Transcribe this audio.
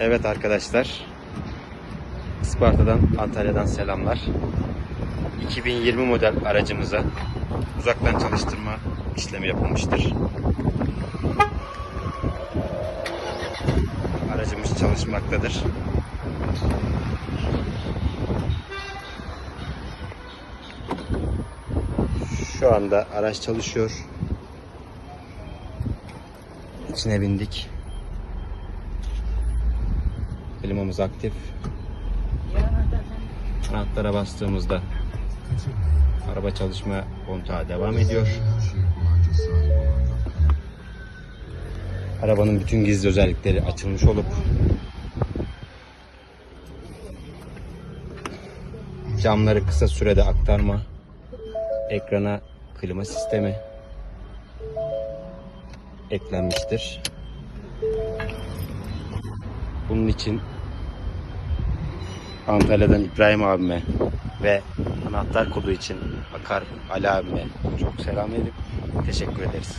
Evet arkadaşlar. Isparta'dan, Antalya'dan selamlar. 2020 model aracımıza uzaktan çalıştırma işlemi yapılmıştır. Aracımız çalışmaktadır. Şu anda araç çalışıyor. İçine bindik. Klimamız aktif. Anahtar'a bastığımızda araba çalışma kontağı devam ediyor. Arabanın bütün gizli özellikleri açılmış olup camları kısa sürede aktarma, ekrana klima sistemi eklenmiştir. Bunun için Antalya'dan İbrahim abime ve anahtar kodu için Akar Ali abime çok selam edip teşekkür ederiz.